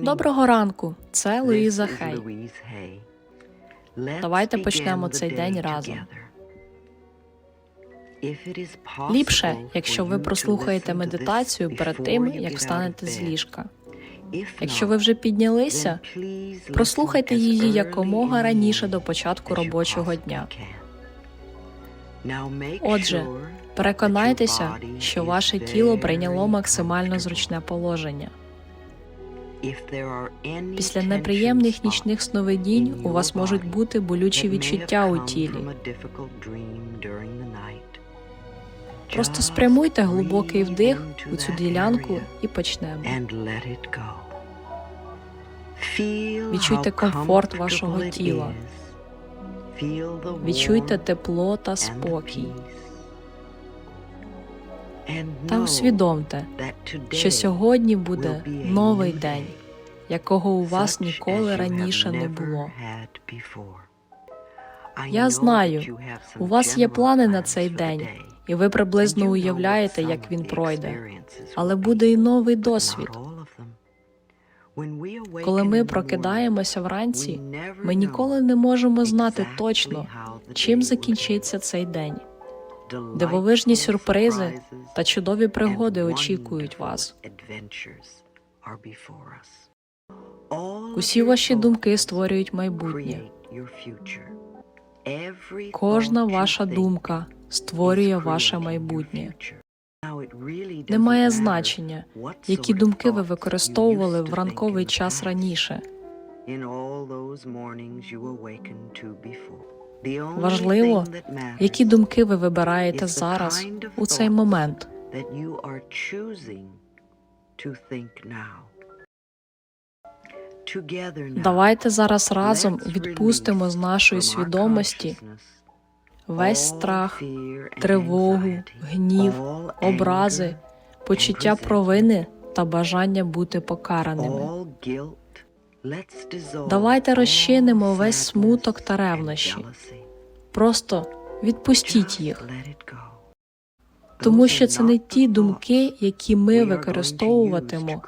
Доброго ранку, це Луїза Хей. Давайте почнемо цей день разом. Ліпше, якщо ви прослухаєте медитацію перед тим, як встанете з ліжка. Якщо ви вже піднялися, прослухайте її якомога раніше до початку робочого дня. Отже, переконайтеся, що ваше тіло прийняло максимально зручне положення. Після неприємних нічних сновидінь у вас можуть бути болючі відчуття у тілі. Просто спрямуйте глибокий вдих у цю ділянку і почнемо. Відчуйте комфорт вашого тіла. Відчуйте тепло та спокій. Та усвідомте, що сьогодні буде новий день, якого у вас ніколи раніше не було. Я знаю, у вас є плани на цей день, і ви приблизно уявляєте, як він пройде. Але буде і новий досвід. Коли ми прокидаємося вранці, ми ніколи не можемо знати точно, чим закінчиться цей день. Дивовижні сюрпризи та чудові пригоди очікують вас. Усі ваші думки створюють майбутнє. Кожна ваша думка створює ваше майбутнє. Немає значення, які думки ви використовували в ранковий час раніше. Важливо, які думки ви вибираєте зараз у цей момент. Давайте зараз разом відпустимо з нашої свідомості весь страх, тривогу, гнів, образи, почуття провини та бажання бути покараними. Давайте розчинимо весь смуток та ревнощі. Просто відпустіть їх, тому що це не ті думки, які ми використовуватимо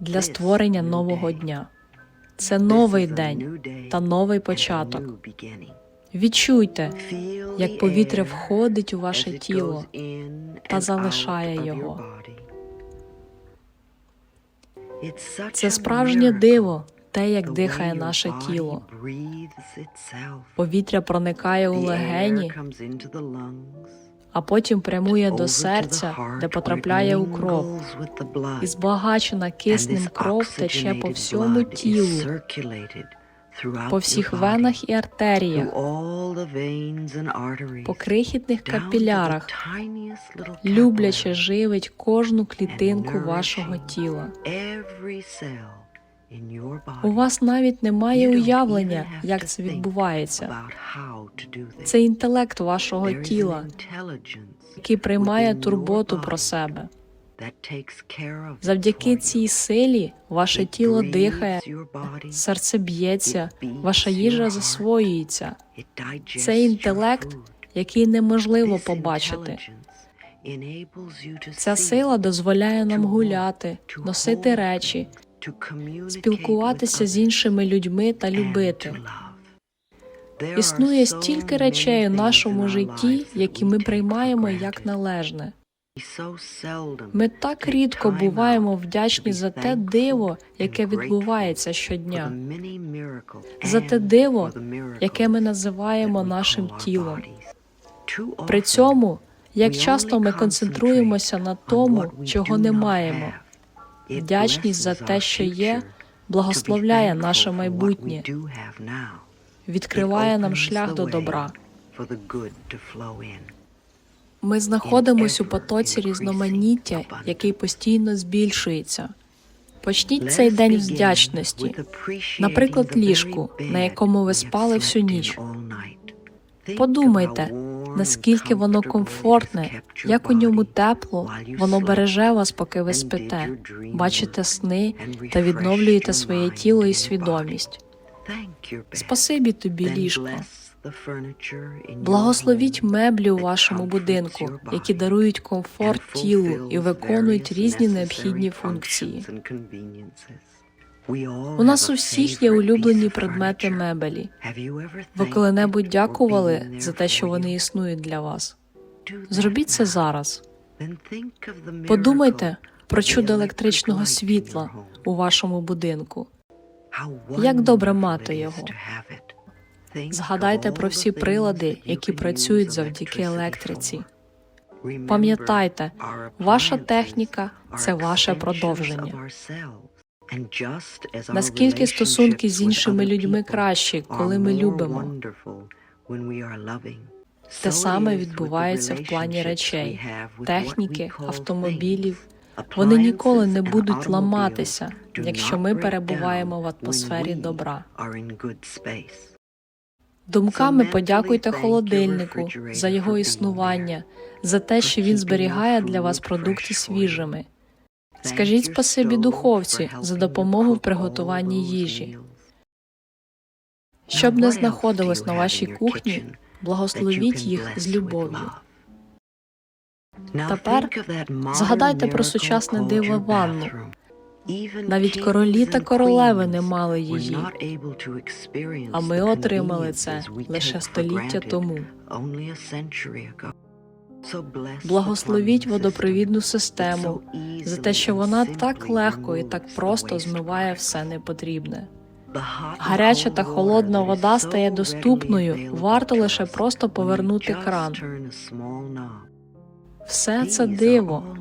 для створення нового дня. Це новий день та новий початок. Відчуйте, як повітря входить у ваше тіло та залишає його. Це справжнє диво, те, як дихає наше тіло. Повітря проникає у легені, а потім прямує до серця, де потрапляє у кров. І збагачена киснем кров тече по всьому тілу, по всіх венах і артеріях, по крихітних капілярах, любляче живить кожну клітинку вашого тіла. У вас навіть немає уявлення, як це відбувається. Це інтелект вашого тіла, який приймає турботу про себе. Завдяки цій силі ваше тіло дихає, серце б'ється, ваша їжа засвоюється. Це інтелект, який неможливо побачити. Ця сила дозволяє нам гуляти, носити речі, спілкуватися з іншими людьми та любити. Існує стільки речей у нашому житті, які ми приймаємо як належне. Ми так рідко буваємо вдячні за те диво, яке відбувається щодня, за те диво, яке ми називаємо нашим тілом. При цьому, як часто ми концентруємося на тому, чого не маємо. Вдячність за те, що є, благословляє наше майбутнє, відкриває нам шлях до добра. Ми знаходимося у потоці різноманіття, який постійно збільшується. Почніть цей день вдячності, наприклад, ліжку, на якому ви спали всю ніч. Подумайте, наскільки воно комфортне, як у ньому тепло, воно береже вас, поки ви спите, бачите сни та відновлюєте своє тіло і свідомість. Спасибі тобі, ліжко. Благословіть меблі у вашому будинку, які дарують комфорт тілу і виконують різні необхідні функції. У нас у всіх є улюблені предмети мебелі. Ви коли-небудь дякували за те, що вони існують для вас? Зробіть це зараз. Подумайте про чудо електричного світла у вашому будинку. Як добре мати його. Згадайте про всі прилади, які працюють завдяки електриці. Пам'ятайте, ваша техніка це ваше продовження. Наскільки стосунки з іншими людьми кращі, коли ми любимо? Те саме відбувається в плані речей, техніки, автомобілів. Вони ніколи не будуть ламатися, якщо ми перебуваємо в атмосфері добра. Думками подякуйте холодильнику за його існування, за те, що він зберігає для вас продукти свіжими. Скажіть спасибі духовці за допомогу в приготуванні їжі. Щоб не знаходилось на вашій кухні, благословіть їх з любов'ю. Тепер згадайте про сучасне диво ванну. Навіть королі та королеви не мали її, а ми отримали це лише століття тому. Благословіть водопровідну систему за те, що вона так легко і так просто змиває все непотрібне. Гаряча та холодна вода стає доступною. Варто лише просто повернути кран. Все це диво.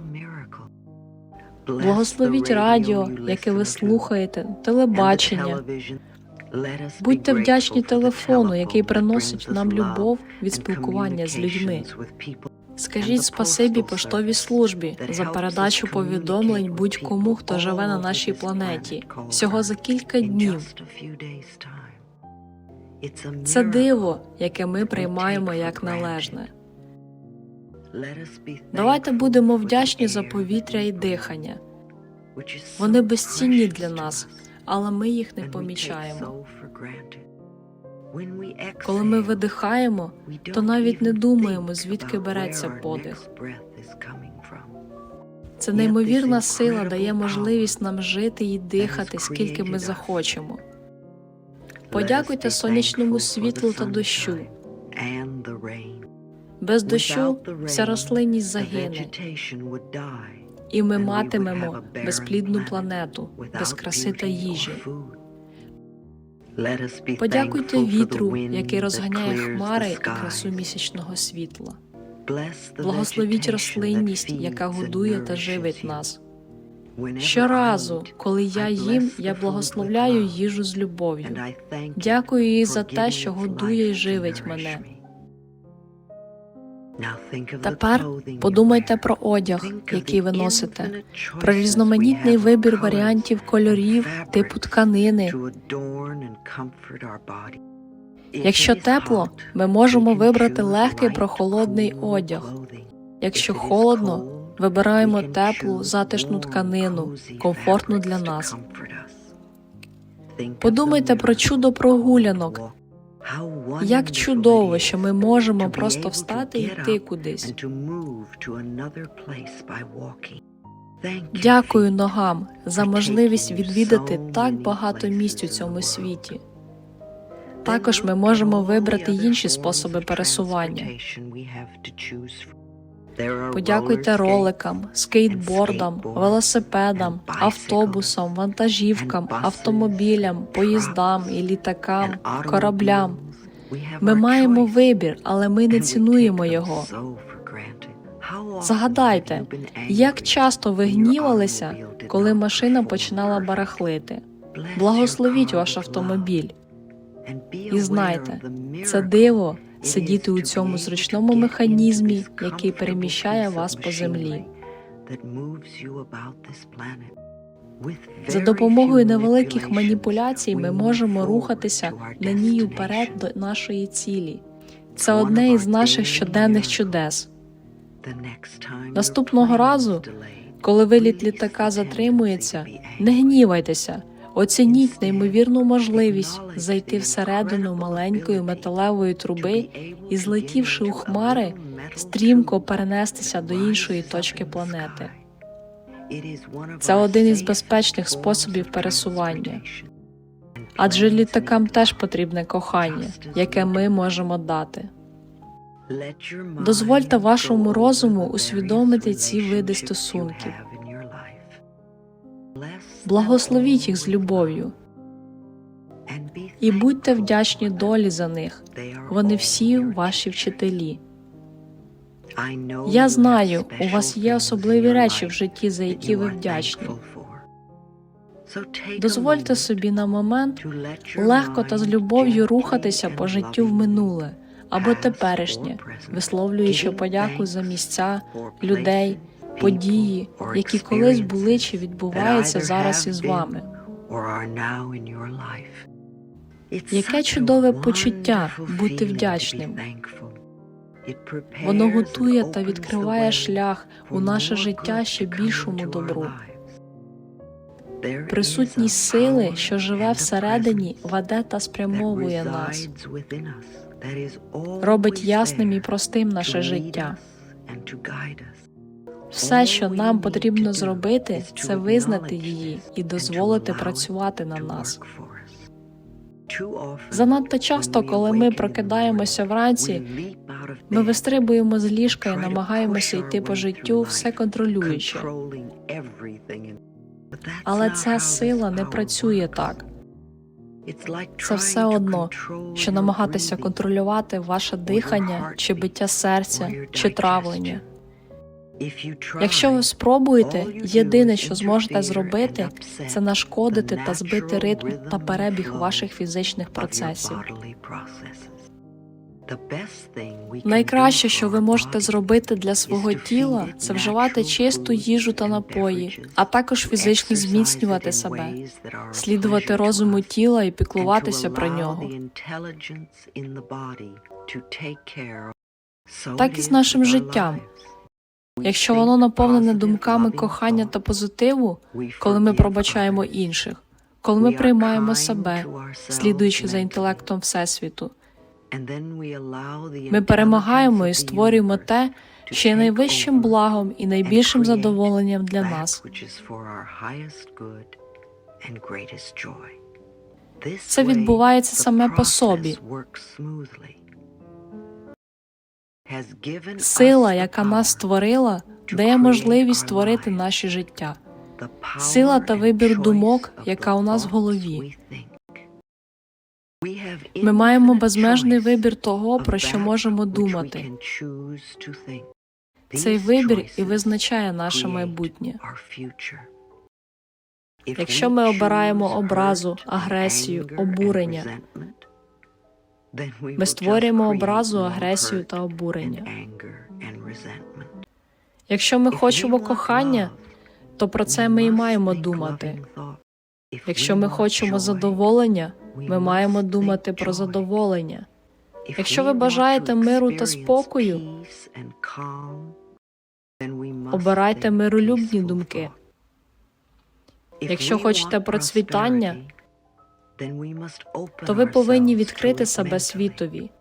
Благословіть радіо, яке ви слухаєте, телебачення. Будьте вдячні телефону, який приносить нам любов від спілкування з людьми. Скажіть спасибі поштовій службі за передачу повідомлень будь-кому, хто живе на нашій планеті. Всього за кілька днів. Це диво, яке ми приймаємо як належне. Давайте будемо вдячні за повітря і дихання. Вони безцінні для нас, але ми їх не помічаємо. Коли ми видихаємо, то навіть не думаємо, звідки береться подих. Це неймовірна сила дає можливість нам жити і дихати, скільки ми захочемо. Подякуйте сонячному світлу та дощу. Без дощу вся рослинність загине, і ми матимемо безплідну планету, без краси та їжі. Подякуйте вітру, який розганяє хмари і красу місячного світла. Благословіть рослинність, яка годує та живить нас. Щоразу, коли я їм, я благословляю їжу з любов'ю. Дякую їй за те, що годує і живить мене. Тепер подумайте про одяг, який ви носите, про різноманітний вибір варіантів кольорів, типу тканини. Якщо тепло, ми можемо вибрати легкий прохолодний одяг. Якщо холодно, вибираємо теплу, затишну тканину, комфортну для нас. Подумайте про чудо прогулянок. Як чудово, що ми можемо просто встати і йти кудись. Дякую ногам за можливість відвідати так багато місць у цьому світі. Також ми можемо вибрати інші способи пересування. Подякуйте роликам, скейтбордам, велосипедам, автобусам, вантажівкам, автомобілям, поїздам і літакам, кораблям. Ми маємо вибір, але ми не цінуємо його. Згадайте, як часто ви гнівалися, коли машина починала барахлити. Благословіть ваш автомобіль. І знайте, це диво сидіти у цьому зручному механізмі, який переміщає вас по землі. За допомогою невеликих маніпуляцій ми можемо рухатися на ній уперед до нашої цілі. Це одне із наших щоденних чудес. Наступного разу, коли виліт літака затримується, не гнівайтеся. Оцініть неймовірну можливість зайти всередину маленької металевої труби і, злетівши у хмари, стрімко перенестися до іншої точки планети. Це один із безпечних способів пересування. Адже літакам теж потрібне кохання, яке ми можемо дати. Дозвольте вашому розуму усвідомити ці види стосунків. Благословіть їх з любов'ю і будьте вдячні долі за них. Вони всі ваші вчителі. Я знаю, у вас є особливі речі в житті, за які ви вдячні. Дозвольте собі на момент легко та з любов'ю рухатися по життю в минуле або теперішнє, висловлюючи подяку за місця, людей, події, які колись були чи відбуваються зараз із вами. Яке чудове почуття бути вдячним. Воно готує та відкриває шлях у наше життя ще більшому добру. Присутність сили, що живе всередині, веде та спрямовує нас, робить ясним і простим наше життя. Все, що нам потрібно зробити, це визнати її і дозволити працювати на нас. Занадто часто, коли ми прокидаємося вранці, ми вистрибуємо з ліжка і намагаємося йти по життю, все контролюючи. Але ця сила не працює так. Це все одно, що намагатися контролювати ваше дихання чи биття серця чи травлення. Якщо ви спробуєте, єдине, що зможете зробити, це нашкодити та збити ритм та перебіг ваших фізичних процесів. Найкраще, що ви можете зробити для свого тіла, це вживати чисту їжу та напої, а також фізично зміцнювати себе, слідувати розуму тіла і піклуватися про нього. Так і з нашим життям. Якщо воно наповнене думками кохання та позитиву, коли ми пробачаємо інших, коли ми приймаємо себе, слідуючи за інтелектом Всесвіту, ми перемагаємо і створюємо те, що є найвищим благом і найбільшим задоволенням для нас. Це відбувається саме по собі. Сила, яка нас створила, дає можливість створити наші життя. Сила та вибір думок, яка у нас в голові. Ми маємо безмежний вибір того, про що можемо думати. Цей вибір і визначає наше майбутнє. Якщо ми обираємо образу, агресію, обурення, ми створюємо образу, агресію та обурення. Якщо ми хочемо кохання, то про це ми і маємо думати. Якщо ми хочемо задоволення, ми маємо думати про задоволення. Якщо ви бажаєте миру та спокою, Обирайте миролюбні думки. Якщо хочете процвітання, То ви повинні відкрити себе світові.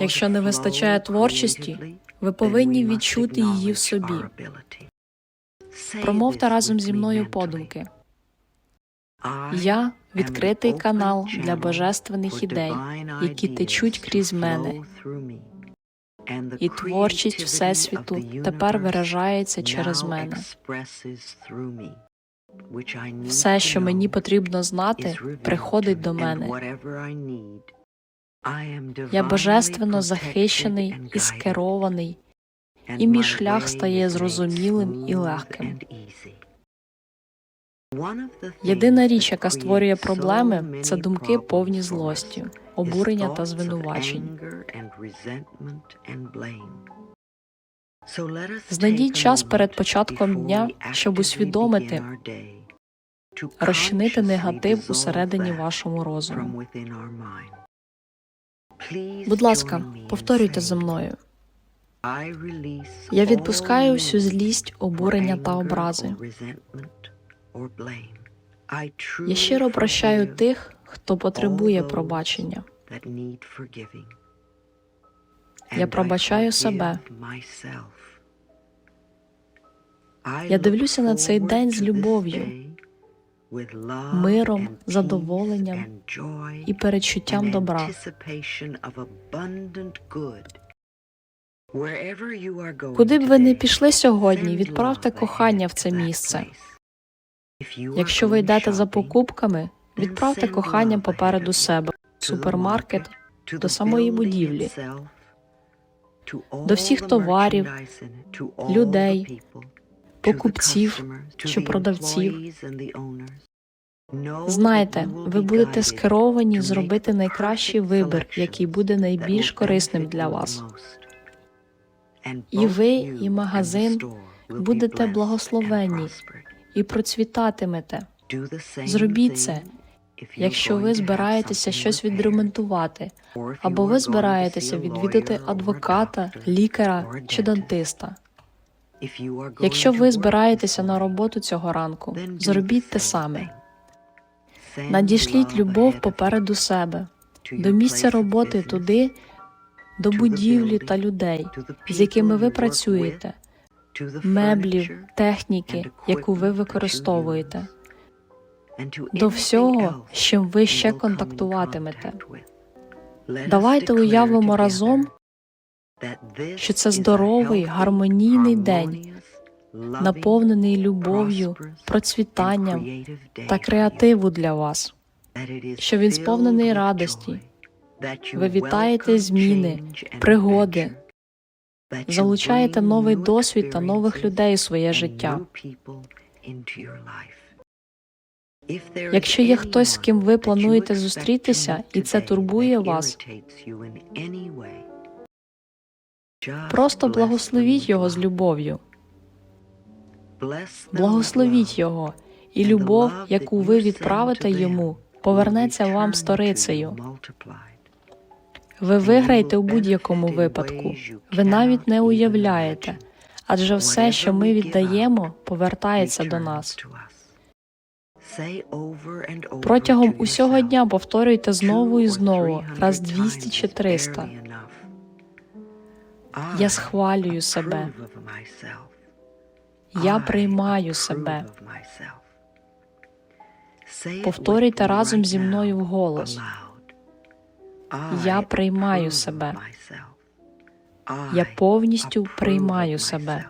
Якщо не вистачає творчості, ви повинні відчути її в собі. Промовте разом зі мною подумки. Я відкритий канал для божественних ідей, які течуть крізь мене, і творчість Всесвіту тепер виражається через мене. Все, що мені потрібно знати, приходить до мене. Я божественно захищений і скерований, і мій шлях стає зрозумілим і легким. Єдина річ, яка створює проблеми, це думки повні злості, обурення та звинувачень. Знайдіть час перед початком дня, щоб усвідомити, розчинити негатив усередині вашому розуму. Будь ласка, повторюйте за мною. Я відпускаю всю злість, обурення та образи. Я щиро прощаю тих, хто потребує пробачення. Я пробачаю себе. Я дивлюся на цей день з любов'ю, миром, задоволенням і передчуттям добра. Куди б ви не пішли сьогодні, відправте кохання в це місце. Якщо ви йдете за покупками, відправте кохання попереду себе, супермаркет, до самої будівлі, до всіх товарів, людей, покупців чи продавців. Знайте, ви будете скеровані зробити найкращий вибір, який буде найбільш корисним для вас. І ви, і магазин будете благословенні і процвітатимете. Зробіть це, якщо ви збираєтеся щось відремонтувати, або ви збираєтеся відвідати адвоката, лікаря чи дантиста. Якщо ви збираєтеся на роботу цього ранку, зробіть те саме. Надішліть любов попереду себе, до місця роботи туди, до будівлі та людей, з якими ви працюєте, меблів, техніки, яку ви використовуєте, до всього, з чим ви ще контактуватимете. Давайте уявимо разом, що це здоровий, гармонійний день, наповнений любов'ю, процвітанням та креативу для вас, що він сповнений радості. Ви вітаєте зміни, пригоди, залучаєте новий досвід та нових людей у своє життя. Якщо є хтось, з ким ви плануєте зустрітися, і це турбує вас, Просто благословіть його з любов'ю. Благословіть його, і любов, яку ви відправите йому, повернеться вам сторицею. Ви виграєте у будь-якому випадку. Ви навіть не уявляєте, адже все, що ми віддаємо, повертається до нас. Протягом усього дня повторюйте знову і знову, раз 200 чи 300. Я схвалюю себе. Я приймаю себе. Повторюйте разом зі мною вголос. Я приймаю себе. Я повністю приймаю себе.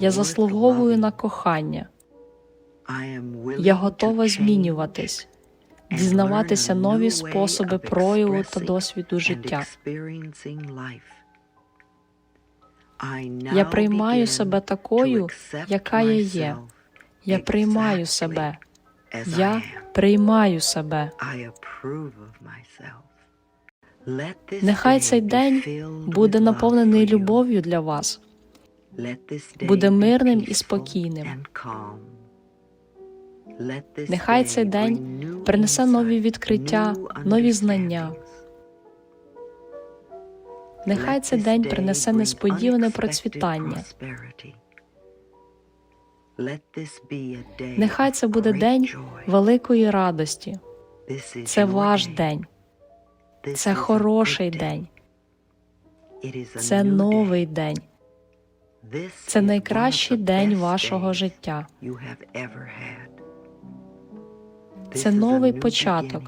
Я заслуговую на кохання. Я готова змінюватись, дізнаватися нові способи прояву та досвіду життя. Я приймаю себе такою, яка я є. Я приймаю себе. Я приймаю себе. Нехай цей день буде наповнений любов'ю для вас, буде мирним і спокійним. Нехай цей день принесе нові відкриття, нові знання. Нехай цей день принесе несподіване процвітання. Нехай це буде день великої радості. Це ваш день. Це хороший день. Це новий день. Це найкращий день вашого життя. Це новий початок.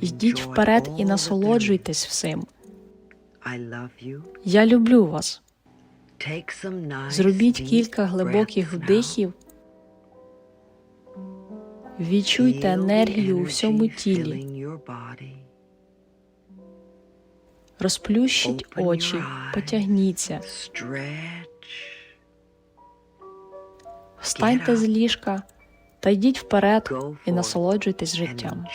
Йдіть вперед і насолоджуйтесь всім. Я люблю вас. Зробіть кілька глибоких вдихів. Відчуйте енергію у всьому тілі. Розплющіть очі, потягніться, встаньте з ліжка та йдіть вперед і насолоджуйтесь життям.